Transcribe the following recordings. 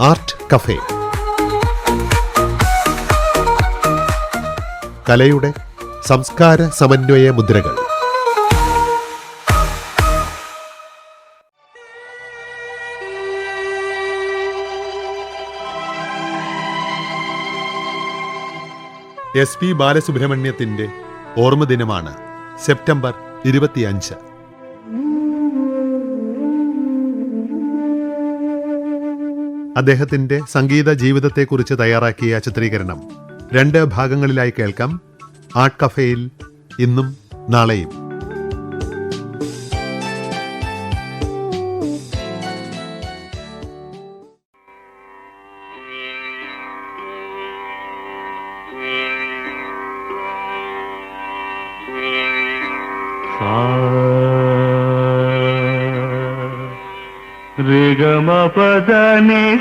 Art cafe. കലയുടെ സംസ്കാര സമന്വയ മുദ്രകൾ. എസ് പി ബാലസുബ്രഹ്മണ്യത്തിന്റെ ഓർമ്മദിനമാണ് സെപ്റ്റംബർ ഇരുപത്തിയഞ്ച്. അദ്ദേഹത്തിന്റെ സംഗീത ജീവിതത്തെക്കുറിച്ച് തയ്യാറാക്കിയ ചിത്രീകരണം രണ്ട് ഭാഗങ്ങളിലായി കേൾക്കാം. ആർട്ട് കഫേയിൽ ഇന്നും നാളെയും. ಪದನಿ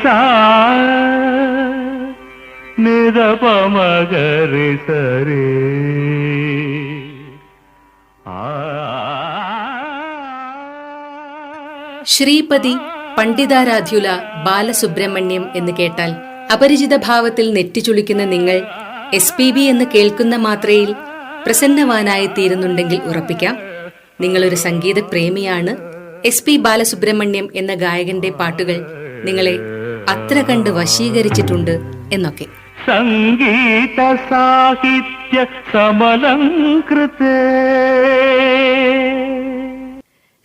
ശ്രീപതി പണ്ഡിതാരാധ്യുല ബാലസുബ്രഹ്മണ്യം എന്ന് കേട്ടാൽ അപരിചിത ഭാവത്തിൽ നെറ്റിച്ചുളിക്കുന്ന നിങ്ങൾ എസ് പി ബി എന്ന് കേൾക്കുന്ന മാത്രയിൽ പ്രസന്നവാനായി തീരുന്നുണ്ടെങ്കിൽ ഉറപ്പിക്കാം. നിങ്ങളൊരു സംഗീത പ്രേമിയാണ് എസ് പി ബാലസുബ്രഹ്മണ്യം എന്ന ഗായകന്റെ പാട്ടുകൾ നിങ്ങളെ അത്ര കണ്ട് വശീകരിച്ചിട്ടുണ്ട് എന്നൊക്കെ. സംഗീത സാഹിത്യ സമലംകൃതേ.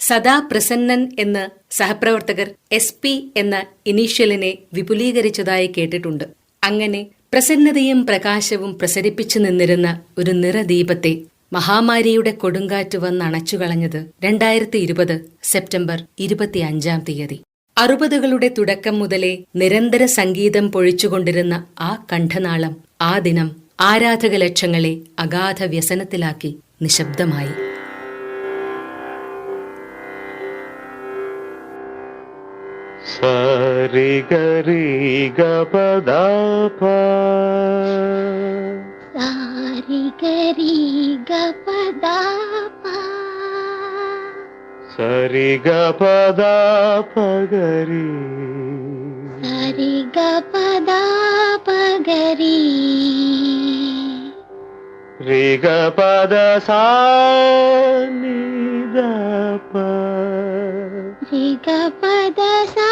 സദാ പ്രസന്നൻ എന്ന് സഹപ്രവർത്തകർ എസ് പി എന്ന ഇനീഷ്യലിനെ വിപുലീകരിച്ചതായി കേട്ടിട്ടുണ്ട്. അങ്ങനെ പ്രസന്നതയും പ്രകാശവും പ്രസരിപ്പിച്ചു നിന്നിരുന്ന ഒരു നിറദീപത്തെ മഹാമാരിയുടെ കൊടുങ്കാറ്റ് വന്ന് അണച്ചുകളഞ്ഞത് രണ്ടായിരത്തി ഇരുപത് സെപ്റ്റംബർ ഇരുപത്തിയഞ്ചാം തീയതി. അറുപതുകളുടെ തുടക്കം മുതലേ നിരന്തര സംഗീതം പൊഴിച്ചുകൊണ്ടിരുന്ന ആ കണ്ഠനാളം ആ ദിനം ആരാധക ലക്ഷങ്ങളെ അഗാധ വ്യസനത്തിലാക്കി നിശബ്ദമായി. സരി ഗരി సారి గరి గపదాప సరి గపదాప గరి సరి గపదాప గరి రి గ పద దప గ పద సా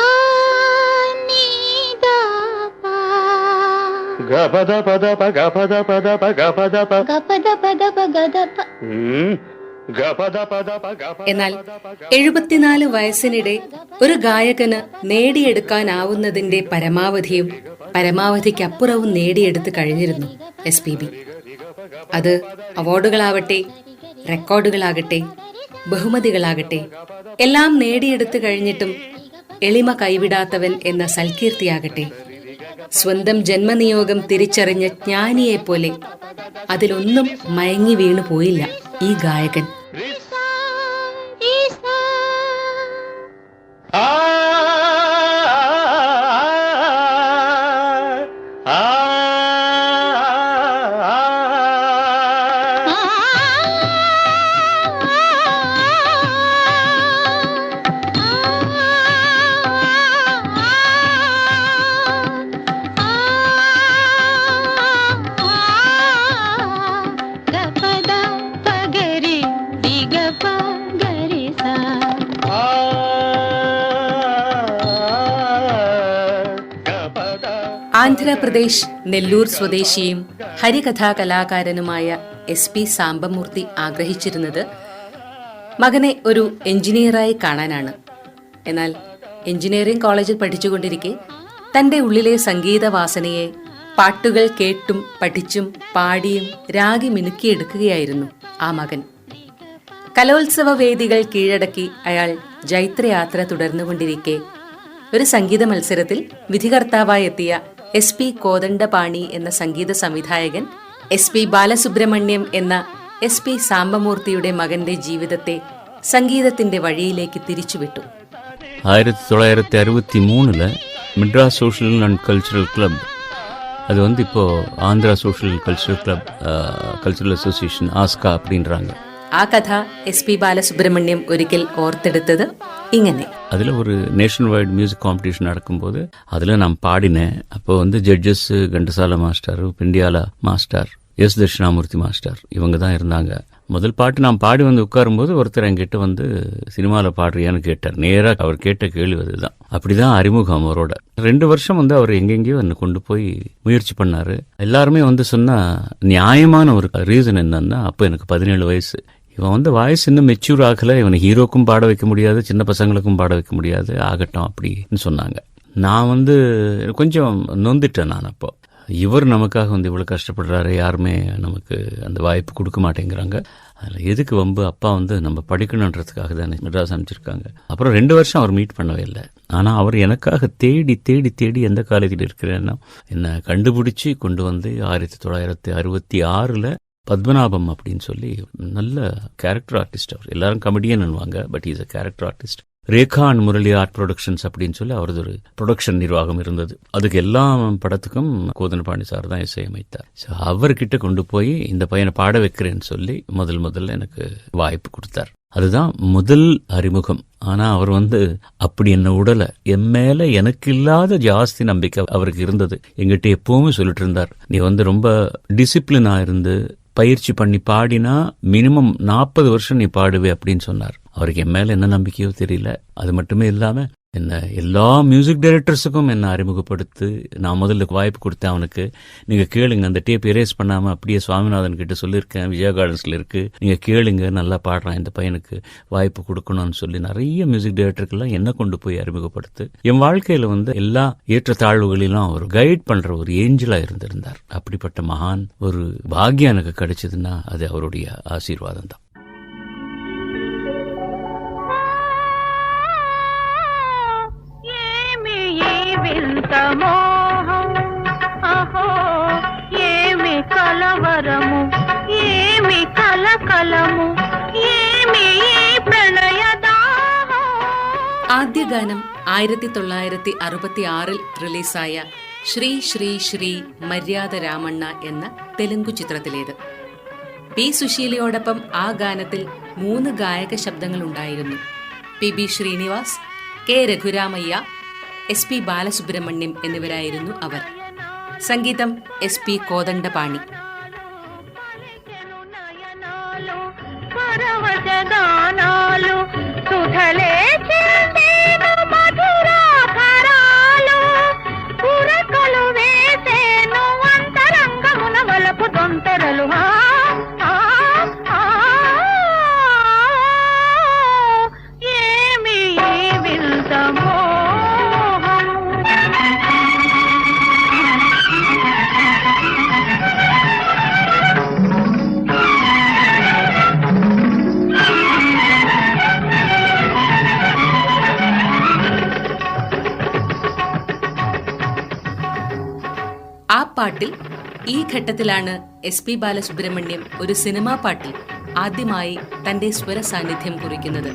ഗപദ പദ പ പദ പദ പ ഗപദ പദ പ ഉം. ഗപദ പദ പ ഗപദ എന്നാൽ എഴുപത്തിനാല് വയസ്സിനിടെ ഒരു ഗായകന് നേടിയെടുക്കാനാവുന്നതിന്റെ പരമാവധിയും പരമാവധിക്കപ്പുറവും നേടിയെടുത്ത് കഴിഞ്ഞിരുന്നു എസ് പി ബി. അത് അവാർഡുകളാവട്ടെ റെക്കോർഡുകളാകട്ടെ ബഹുമതികളാകട്ടെ എല്ലാം നേടിയെടുത്തു കഴിഞ്ഞിട്ടും എളിമ കൈവിടാത്തവൻ എന്ന സൽകീർത്തിയാകട്ടെ. സ്വന്തം ജന്മനിയോഗം തിരിച്ചറിഞ്ഞ ജ്ഞാനിയെ പോലെ അതിലൊന്നും മയങ്ങി വീണു പോയില്ല ഈ ഗായകൻ. ആന്ധ്രാപ്രദേശ് നെല്ലൂർ സ്വദേശിയും ഹരികഥാ കലാകാരനുമായ എസ് പി സാംബമൂർത്തി ആഗ്രഹിച്ചിരുന്നത് മകനെ ഒരു എഞ്ചിനീയറായി കാണാനാണ്. എന്നാൽ എഞ്ചിനീയറിംഗ് കോളേജിൽ പഠിച്ചുകൊണ്ടിരിക്കെ തന്റെ ഉള്ളിലെ സംഗീതവാസനയെ പാട്ടുകൾ കേട്ടും പഠിച്ചും പാടിയും രാഗി മിനുക്കിയെടുക്കുകയായിരുന്നു ആ മകൻ. കലോത്സവ വേദികൾ കീഴടക്കി അയാൾ ജൈത്രയാത്ര തുടർന്നുകൊണ്ടിരിക്കെ ഒരു സംഗീത മത്സരത്തിൽ വിധികർത്താവായി എത്തിയ എസ് പി കോദണ്ഡപാണി എന്ന സംഗീത സംവിധായകൻ എസ് പി ബാലസുബ്രഹ്മണ്യം എന്ന എസ് പി സാംബമൂർത്തിയുടെ മകന്റെ ജീവിതത്തെ സംഗീതത്തിന്റെ വഴിയിലേക്ക് തിരിച്ചുവിട്ടു ஆயிரத்தி தொள்ளாயிரத்தி அறுபத்தி மூணில் Madras social and cultural club அது வந்து இப்போது Andhra social cultural club cultural association ASCA அப்படின்றாங்க ആ കഥ എസ് പി ബാലസുബ്രഹ്മണ്യം ഒരിക്കൽ ഓർത്തെടുത്തത് ഇങ്ങനെ அதில் ஒரு நேஷன் வைடு மியூசிக் காம்படிஷன் நடக்கும்போது அதில் நான் பாடினேன் அப்போ வந்து judges Ghantasala master Pendyala master S Dakshinamurthy master இவங்க தான் இருந்தாங்க முதல் பாட்டு நான் பாடி வந்து உட்காரும்போது ஒருத்தர் என்கிட்ட வந்து சினிமாவில் பாடுறியான்னு கேட்டார் நேராக அவர் கேட்ட கேள்வி அதுதான் அப்படிதான் அறிமுகம் அவரோட ரெண்டு வருஷம் வந்து அவர் எங்கெங்கேயோ என்னை கொண்டு போய் முயற்சி பண்ணாரு எல்லாருமே வந்து சொன்னா நியாயமான ஒரு ரீசன் என்னன்னா அப்போ எனக்கு பதினேழு வயசு இவன் வந்து வாய்ஸ் இன்னும் மெச்சூர் ஆகலை. இவனை ஹீரோக்கும் பாட வைக்க முடியாது சின்ன பசங்களுக்கும் பாட வைக்க முடியாது. ஆகட்டும் அப்படின்னு சொன்னாங்க. நான் வந்து கொஞ்சம் நொந்துட்டேன் நான் அப்போ. இவர் நமக்காக வந்து இவ்வளோ கஷ்டப்படுறாரு. யாருமே நமக்கு அந்த வாய்ப்பு கொடுக்க மாட்டேங்கிறாங்க. அதில் எதுக்கு வம்பு? அப்பா வந்து நம்ம படிக்கணுன்றதுக்காக தான் மெட்ராஸ் அனுப்பிச்சிருக்காங்க. அப்புறம் ரெண்டு வருஷம் அவர் மீட் பண்ணவே இல்லை. ஆனால் அவர் எனக்காக தேடி தேடி தேடி எந்த காலேஜில் இருக்கிறேன்னா என்னை கண்டுபிடிச்சி கொண்டு வந்து ஆயிரத்தி தொள்ளாயிரத்தி அறுபத்தி ஆறில் பத்மநாபம் அப்படின்னு சொல்லி நல்ல கேரக்டர் ஆர்டிஸ்ட் அவர். எல்லாரும் கமெடியன் பண்ணுவாங்க but is a character artist Rekha and Murali art productions அப்படின்னு சொல்லி அவரது ஒரு ப்ரொடக்ஷன் நிர்வாகம் இருந்தது. அதுக்கு எல்லா படத்துக்கும் கோதனபாண்டி சார் தான் இசையமைத்தார். ஸோ அவர்கிட்ட கொண்டு போய் இந்த பையனை பாட வைக்கிறேன்னு சொல்லி முதல் முதல்ல எனக்கு வாய்ப்பு கொடுத்தார். அதுதான் முதல் அறிமுகம். ஆனால் அவர் வந்து அப்படி என்ன உடலை என் மேலே எனக்கு இல்லாத ஜாஸ்தி நம்பிக்கை அவருக்கு இருந்தது. எங்கிட்ட எப்பவுமே சொல்லிட்டு இருந்தார் நீ வந்து ரொம்ப டிசிப்ளினாக இருந்து பயிற்சி பண்ணி பாடினா மினிமம் நாற்பது வருஷம் நீ பாடுவே அப்படின்னு சொன்னார். அவருக்கு என் மேல என்ன நம்பிக்கையோ தெரியல. அது மட்டுமே இல்லாம என்ன எல்லா மியூசிக் டைரக்டர்ஸுக்கும் என்ன அறிமுகப்படுத்து நான் முதல்ல வாய்ப்பு கொடுத்தேன் அவனுக்கு. நீங்கள் கேளுங்க அந்த டேப் எரேஸ் பண்ணாமல் அப்படியே சுவாமிநாதன் கிட்ட சொல்லியிருக்கேன் விஜயா கார்டன்ஸில் இருக்கு. நீங்கள் கேளுங்க நல்லா பாடுறான் இந்த பையனுக்கு வாய்ப்பு கொடுக்கணும்னு சொல்லி நிறைய மியூசிக் டைரக்டருக்கெல்லாம் என்ன கொண்டு போய் அறிமுகப்படுத்து. என் வாழ்க்கையில் வந்து எல்லா ஏற்றத்தாழ்வுகளிலும் அவர் கைட் பண்ணுற ஒரு ஏஞ்சலாக இருந்திருந்தார். அப்படிப்பட்ட மகான் ஒரு பாக்கியம் எனக்கு கிடைச்சதுன்னா அது அவருடைய ஆசீர்வாதம் தான். మోహం అహో ఏమి కలవరము ఏమి కలకలము ఏమి ఈ ప్రణయ దాహం ആദ്യ ഗാനം ആയിരത്തി തൊള്ളായിരത്തി അറുപത്തി ആറിൽ റിലീസായ ശ്രീ ശ്രീ ശ്രീ മര്യാദ രാമണ്ണ എന്ന തെലുങ്കു ചിത്രത്തിലേത് പി സുശീലയോടൊപ്പം ആ ഗാനത്തിൽ മൂന്ന് ഗായക ശബ്ദങ്ങൾ ഉണ്ടായിരുന്നു P B Srinivas K Raghuramaiah S P Balasubrahmanyam എന്നിവരായിരുന്നു അവർ. സംഗീതം എസ് പി കോദണ്ഡപാണി. സുധലേ ഈ ഘട്ടത്തിലാണ് എസ് പി ബാലസുബ്രഹ്മണ്യം ഒരു സിനിമാ പാട്ടിൽ ആദ്യമായി തന്റെ സ്വര സാന്നിധ്യം കുറിക്കുന്നത്.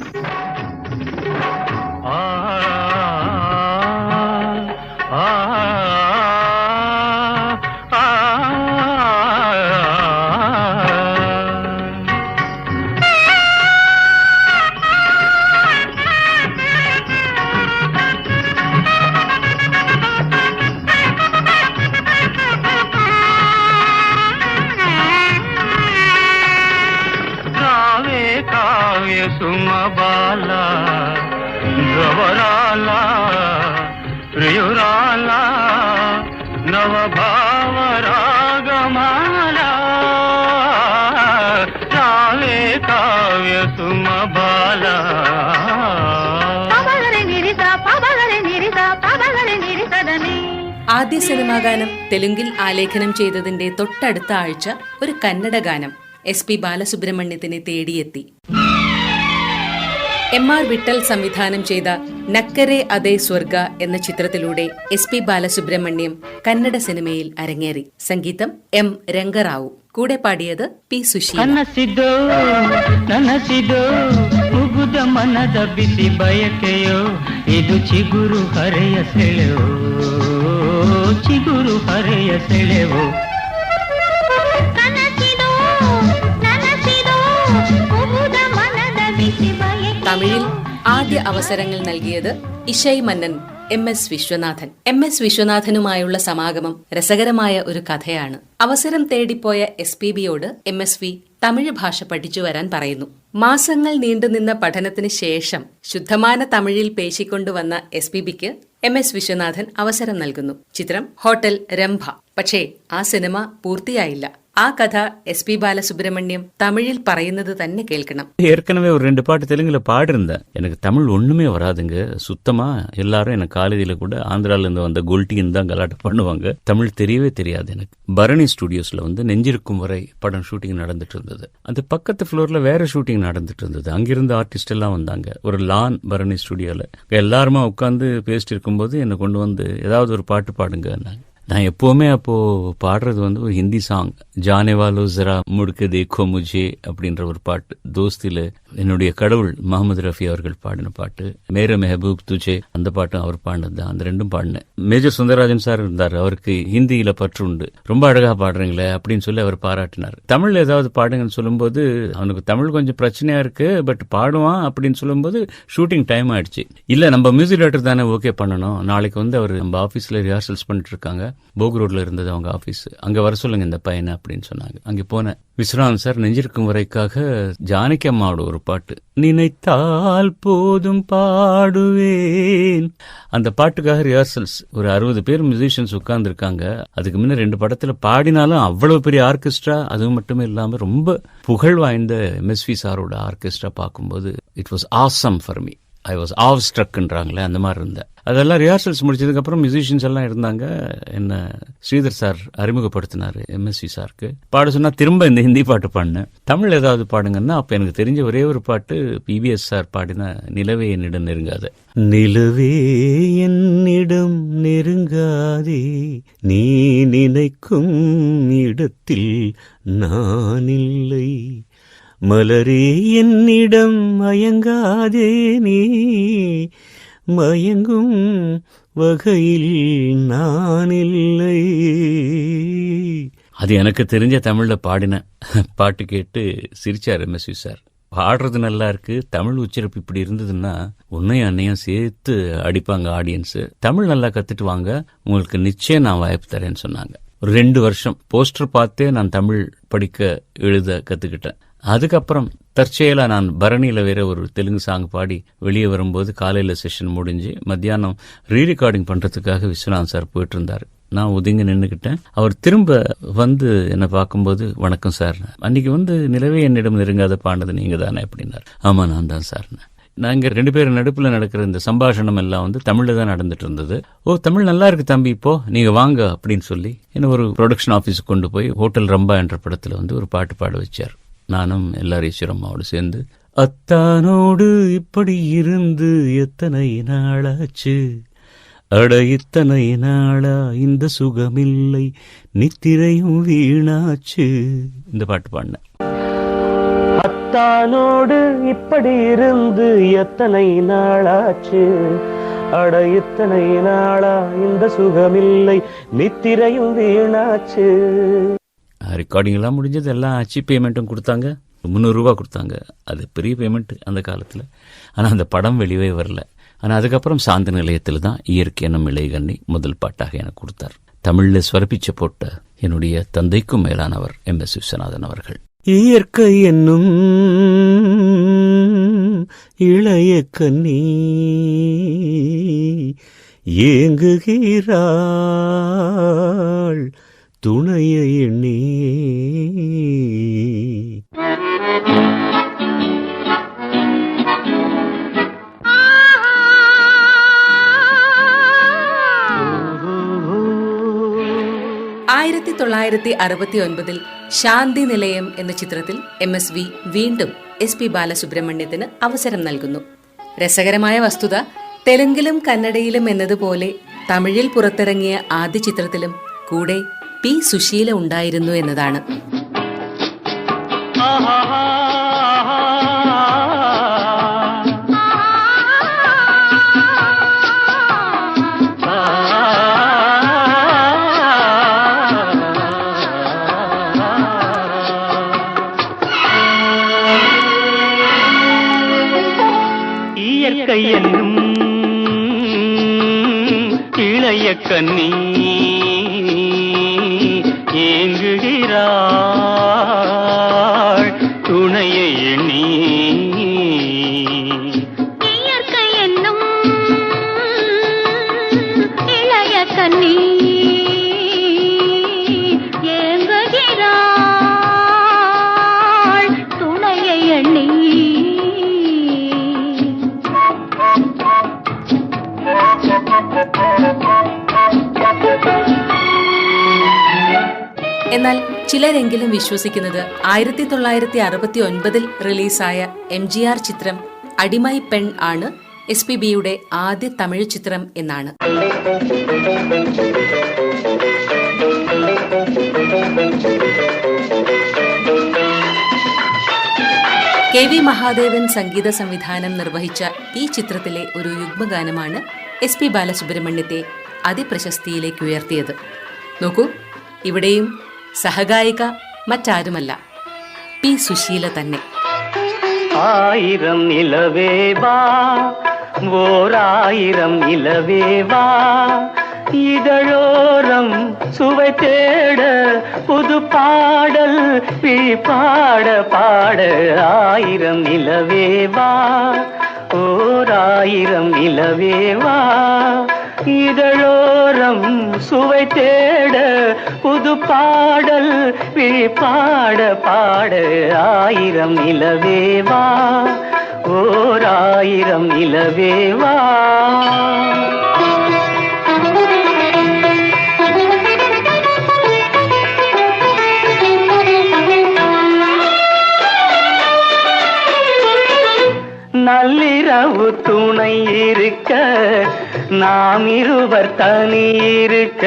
ಬಾಲೆ ಕಾವ್ಯ ತುಮ ಬಾಲ ആദ്യ സിനിമാ ഗാനം തെലുങ്കിൽ ആലേഖനം ചെയ്തതിന്റെ തൊട്ടടുത്ത ആഴ്ച ഒരു കന്നഡ ഗാനം എസ് പി ബാലസുബ്രഹ്മണ്യത്തിനെ തേടിയെത്തി. എം ആർ വിട്ടൽ സംവിധാനം ചെയ്ത നക്കരെ അതേ സ്വർഗ എന്ന ചിത്രത്തിലൂടെ എസ് പി ബാലസുബ്രഹ്മണ്യം കന്നഡ സിനിമയിൽ അരങ്ങേറി. സംഗീതം എം രംഗറാവു. കൂടെ പാടിയത് പി സുശീല ಕನಸಿದೋ ನನಸಿದೋ ಮುಗುದ ಮನದ ಬಿಸಿ ಬಯಕೆಯೋ ಇದು ಚಿಗುರು ಹರೆಯ ಸೆಳೆವೋ ಚಿಗುರು ಹರೆಯ ಸೆಳೆವೋ ಕನಸಿದೋ ನನಸಿದೋ ಬಿಸಿ ಬಯಕೆಯೋ തമിഴിൽ ആദ്യ അവസരങ്ങൾ നൽകിയത് ഇഷൈ മന്നൻ M S Viswanathan. M S വിശ്വനാഥനുമായുള്ള സമാഗമം രസകരമായ ഒരു കഥയാണ്. അവസരം തേടിപ്പോയ എസ് പി ബിയോട് എം എസ് വി തമിഴ് ഭാഷ പഠിച്ചു വരാൻ പറയുന്നു. മാസങ്ങൾ നീണ്ടുനിന്ന പഠനത്തിന് ശേഷം ശുദ്ധമായ തമിഴിൽ പേശിക്കൊണ്ടുവന്ന എസ് പി ബിക്ക് എം എസ് വിശ്വനാഥൻ അവസരം നൽകുന്നു. ചിത്രം ഹോട്ടൽ രംഭ. പക്ഷേ ആ സിനിമ പൂർത്തിയായില്ല. ആ കഥ എസ് പി ബാലസുബ്രഹ്മണ്യം തമിഴിൽ പറയുന്നത് തന്നെ കേൾക്കണം ஏற்கனவே ஒரு ரெண்டு பாட்டு தெலுங்குல பாடிருந்தேன் எனக்கு தமிழ் ஒண்ணுமே வராதுங்க சுத்தமா எல்லாரும் எனக்கு காலேஜில் கூட ஆந்திரால இருந்து வந்த கோல்டின்னு தான் கலாட்டம் பண்ணுவாங்க தமிழ் தெரியவே தெரியாது எனக்கு பரணி ஸ்டுடியோஸ்ல வந்து நெஞ்சிருக்கும் வரை படம் ஷூட்டிங் நடந்துட்டு இருந்தது அந்த பக்கத்து ஃப்ளோர்ல வேற ஷூட்டிங் நடந்துட்டு இருந்தது அங்கிருந்து ஆர்டிஸ்ட் எல்லாம் வந்தாங்க ஒரு லான் பரணி ஸ்டுடியோல எல்லாருமா உட்காந்து பேசிட்டு இருக்கும்போது என்னை கொண்டு வந்து ஏதாவது ஒரு பாட்டு பாடுங்க நான் எப்போவுமே அப்போது பாடுறது வந்து ஒரு ஹிந்தி சாங் ஜானேவாலோ ஜரா முடுக்கு தேக்கோ முஜே அப்படின்ற ஒரு பாட்டு. தோஸ்தில என்னுடைய கடவுள் முகமது ரஃபி அவர்கள் பாடின பாட்டு. மேர மெஹபூப் துஜே அந்த பாட்டும் அவர் பாடினது தான். அந்த ரெண்டும் பாடினேன். மேஜர் சுந்தரராஜன் சார் இருந்தார். அவருக்கு ஹிந்தியில் பற்று உண்டு. ரொம்ப அழகாக பாடுறீங்களே அப்படின்னு சொல்லி அவர் பாராட்டினார். தமிழ் ஏதாவது பாடுங்கன்னு சொல்லும்போது அவனுக்கு தமிழ் கொஞ்சம் பிரச்சனையாக இருக்குது பட் பாடுவான் அப்படின்னு சொல்லும்போது ஷூட்டிங் டைம் ஆயிடுச்சு. இல்லை நம்ம மியூசிக் டேரக்டர் தானே ஓகே பண்ணணும். நாளைக்கு வந்து அவர் நம்ம ஆஃபீஸில் ரிஹர்சல்ஸ் பண்ணிட்டு இருக்காங்க. போக் ரோட்ல இருந்தது அவங்க ஆபீஸ் அங்க வர சொல்லுங்க இந்த பையனை அப்படின்னு சொன்னாங்க. அங்க போனேன் விஸ்வநாதன் சார் நெஞ்சிருக்கும் வரைக்காக ஜானகி அம்மாவோட ஒரு பாட்டு. நினைத்தால் போதும் பாடுவேன். அந்த பாட்டுக்காக ரிஹர்சல்ஸ் ஒரு அறுபது பேர் மியூசிஷியன்ஸ் உட்கார்ந்துருக்காங்க. அதுக்கு முன்ன ரெண்டு படத்துல பாடினாலும் அவ்வளவு பெரிய ஆர்கெஸ்ட்ரா அது மட்டுமே இல்லாம ரொம்ப புகழ் வாய்ந்த எம்எஸ்வி சாரோட ஆர்கெஸ்ட்ரா பார்க்கும்போது it was awesome for me I was awe ஸ்ட்ரக்ன்றாங்களே அந்த மாதிரி இருந்தேன். அதெல்லாம் ரிஹர்சல்ஸ் முடிச்சதுக்கப்புறம் மியூசிஷியன்ஸ் எல்லாம் இருந்தாங்க. என்ன ஸ்ரீதர் சார் அறிமுகப்படுத்தினார் எம்எஸ்சி சாருக்கு பாட சொன்னால் திரும்ப இந்த ஹிந்தி பாட்டு பாடினேன். தமிழ் ஏதாவது பாடுங்கன்னா அப்போ எனக்கு தெரிஞ்ச ஒரே ஒரு பாட்டு பிபிஎஸ் சார் பாடின நிலவே என்னிடம் நெருங்காத. நிலவே என்னிடம் நெருங்காதே நீ நினைக்கும் இடத்தில் நான் இல்லை. மலரே என்னிடம் மயங்காதே நீ மயங்கும் வகையில் நான் இல்லை அது எனக்கு தெரிஞ்ச தமிழில் பாடின பாட்டு கேட்டு சிரிச்சார் எம்எஸ்வி சார். பாடுறது நல்லா இருக்கு தமிழ் உச்சரிப்பு இப்படி இருந்ததுன்னா உன்னையும் அன்னையும் சேர்த்து அடிப்பாங்க ஆடியன்ஸு தமிழ் நல்லா கற்றுட்டு வாங்க உங்களுக்கு நிச்சயம் நான் வாய்ப்பு தரேன்னு சொன்னாங்க. ஒரு ரெண்டு வருஷம் போஸ்டர் பார்த்தே நான் தமிழ் படிக்க எழுத கற்றுக்கிட்டேன் அதுக்கப்புறம் தற்செயலாக நான் பரணியில் வேற ஒரு தெலுங்கு சாங் பாடி வெளியே வரும்போது காலையில் செஷன் முடிஞ்சு மத்தியானம் ரீ ரெக்கார்டிங் பண்ணுறதுக்காக விஸ்வநாத் சார் போயிட்டு இருந்தார் நான் ஒதுங்கி நின்றுக்கிட்டேன் அவர் திரும்ப வந்து என்னை பார்க்கும்போது வணக்கம் சார். அன்னைக்கு வந்து நிலவே என்னிடம் நெருங்காத பாண்டது நீங்கள் தானே அப்படின்னார். ஆமாம் நான் தான் சார்னு நாங்கள் ரெண்டு பேரும் நடுப்பில் நடக்கிற இந்த சம்பாஷணம் எல்லாம் வந்து தமிழில் தான் நடந்துட்டு இருந்தது. ஓ தமிழ் நல்லா இருக்கு தம்பி இப்போ நீங்கள் வாங்க அப்படின்னு சொல்லி என்ன ஒரு ப்ரொடக்ஷன் ஆஃபீஸுக்கு கொண்டு போய் ஹோட்டல் ரம்பா என்ற படத்தில் வந்து ஒரு பாட்டு பாட வச்சார். நானும் எல்லாரீஸ்வரம் அம்மாவோடு சேர்ந்து அத்தானோடு இப்படி இருந்து எத்தனை நாளாச்சு? அட இத்தனை நாளா இந்த சுகமில்லை நித்திரையும் வீணாச்சு. இந்த பாட்டு பாடினேன். அத்தானோடு இப்படி இருந்து எத்தனை நாளாச்சு? அட இத்தனை நாளா இந்த சுகமில்லை நித்திரையும் வீணாச்சு. ரெக்கார்டிங்லாம் முடிஞ்சது எல்லாம் ஆச்சு பேமெண்ட்டும் கொடுத்தாங்க. முந்நூறுரூவா கொடுத்தாங்க. அது பெரிய பேமெண்ட்டு அந்த காலத்தில். ஆனால் அந்த படம் வெளியே வரல. ஆனால் அதுக்கப்புறம் சாந்த நிலையத்தில் தான் இயற்கை எனும் இளைகண்ணி முதல் பாட்டாக எனக்கு கொடுத்தார். தமிழில் ஸ்வரப்பிச்ச போட்ட என்னுடைய தந்தைக்கும் மேலானவர் எம். எஸ். விஸ்வநாதன் அவர்கள். இயற்கை என்னும் இளைய கண்ணி ஏங்குகிறாள். துணைய எண்ணி ആയിരത്തി തൊള്ളായിരത്തി അറുപത്തി ഒൻപതിൽ ശാന്തി നിലയം എന്ന ചിത്രത്തിൽ എം എസ് വി വീണ്ടും എസ് പി ബാലസുബ്രഹ്മണ്യത്തിന് അവസരം നൽകുന്നു രസകരമായ വസ്തുത തെലുങ്കിലും കന്നഡയിലും എന്നതുപോലെ തമിഴിൽ പുറത്തിറങ്ങിയ ആദ്യ ചിത്രത്തിലും കൂടെ പി സുശീല ഉണ്ടായിരുന്നു എന്നതാണ്. കയ്യനും ഇളയ കണ്ണീ ചിലരെങ്കിലും വിശ്വസിക്കുന്നത് ആയിരത്തി തൊള്ളായിരത്തി അറുപത്തി ഒൻപതിൽ റിലീസായ എം ജി ആർ ചിത്രം അടിമൈ പെൺ ആണ് എസ് പി ബിയുടെ ആദ്യ തമിഴ് ചിത്രം എന്നാണ്. കെ വി മഹാദേവൻ സംഗീത സംവിധാനം നിർവഹിച്ച ഈ ചിത്രത്തിലെ ഒരു യുഗ്മഗാനമാണ് എസ് പി ബാലസുബ്രഹ്മണ്യത്തെ അതിപ്രശസ്തിയിലേക്ക് ഉയർത്തിയത്. നോക്കൂ ഇവിടെയും സഹഗായിക മറ്റാരുമല്ല പി സുശീല തന്നെ ஆயிரம் நிலவேவா ஓர் ஆயிரம் நிலவேவா இதழோரம் சுவை தேட புது பாடல் விழி பாட பாட ஆயிரம் நிலவேவா ஓர் ஆயிரம் நிலவேவா இதழோரம் சுவை தேட புது பாடல் விழி பாட பாட ஆயிரம் நிலவேவா ஓர் ஆயிரம் நிலவேவா நள்ளிரவு துணை இருக்க நாம் இருவர் தனி இருக்க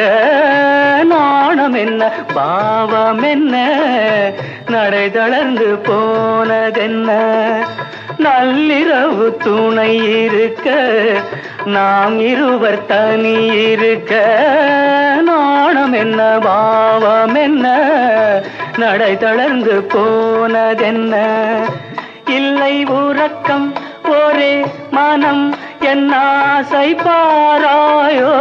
நாணம் என்ன பாவம் என்ன நடை தளர்ந்து போனதென்ன? நள்ளிரவு துணை இருக்க நாம் இருவர் தனி இருக்க. நாணம் என்ன பாவம் என்ன நடை தளர்ந்து போனதென்ன? இல்லை உறக்கம் ஒரே மனம் என் ஆசை பாராயோ?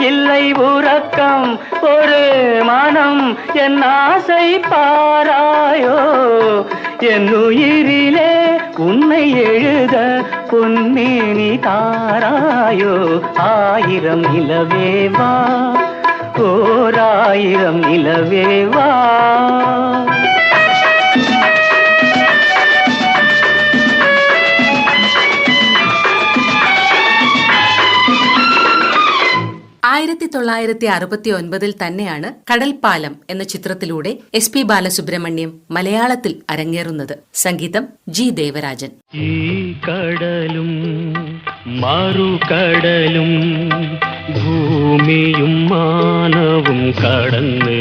இல்லை உறக்கம் ஒரு மனம் என் ஆசை பாராயோ? என் உயிரிலே உன்னை எழுத பொன்னேனி தாராயோ? ஆயிரம் நிலவேவா ஓராயிரம் ஆயிரம் ആയിരത്തി തൊള്ളായിരത്തി അറുപത്തി ഒൻപതിൽ തന്നെയാണ് കടൽപ്പാലം എന്ന ചിത്രത്തിലൂടെ എസ് പി ബാലസുബ്രഹ്മണ്യം മലയാളത്തിൽ അരങ്ങേറുന്നത്. സംഗീതം ജി ദേവരാജൻ. മറുകടലും ഭൂമിയും മാനവും കടന്ന്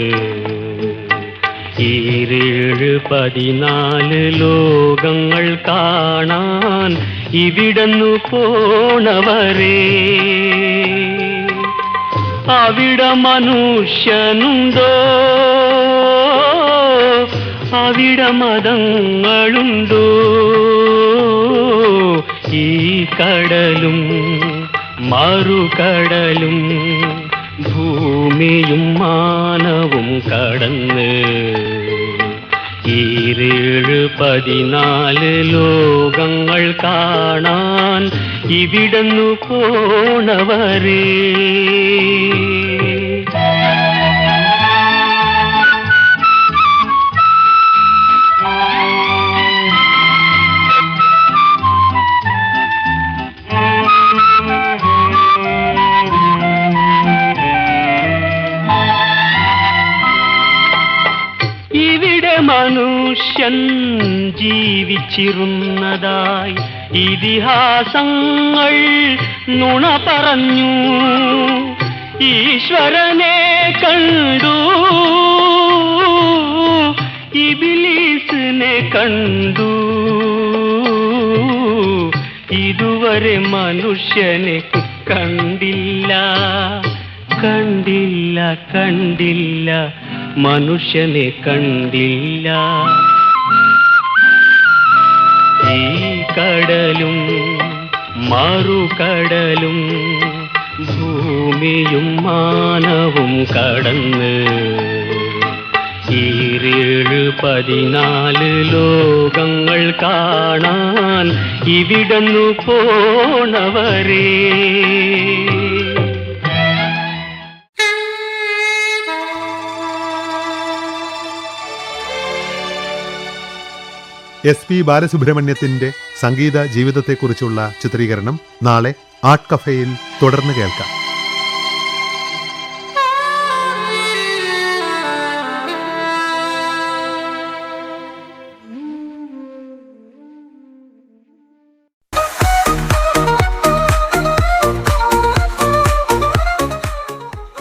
ഈരേഴ് പതിനാല് ലോകങ്ങൾ കാണാൻ ഇവിടന്നു പോണവരേ. അവിടെ മനുഷ്യനുണ്ടോ അവിട മതങ്ങളുണ്ടോ ഈ കടലും മറുകടലും ഭൂമിയും മാനവും കടന്ന് ഈരേഴ് പതിനാല് ലോകങ്ങൾ കാണാൻ ഇവിടന്നു പോണവരേ ജീവിച്ചിരുന്നതായി ഇതിഹാസങ്ങൾ നുണ പറഞ്ഞു. ഈശ്വരനെ കണ്ടു. ഇബിലീസിനെ കണ്ടു. ഇതുവരെ മനുഷ്യനെ കണ്ടില്ല. കണ്ടില്ല കണ്ടില്ല. മനുഷ്യനെ കണ്ടില്ല. ഈ കടലും മറുകടലും ഭൂമിയും മാനവും കടന്ന് ഈരേഴ് പതിനാല് ലോകങ്ങൾ കാണാൻ ഇവിടന്നു പോണവരേ. എസ് പി ബാലസുബ്രഹ്മണ്യത്തിന്റെ സംഗീത ജീവിതത്തെക്കുറിച്ചുള്ള ചിത്രീകരണം നാളെ ആർട്ട് കഫേയിൽ തുടർന്ന് കേൾക്കാം.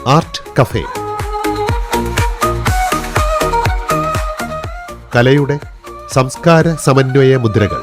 Art cafe. കലയുടെ സംസ്കാര സമന്വയ മുദ്രകൾ.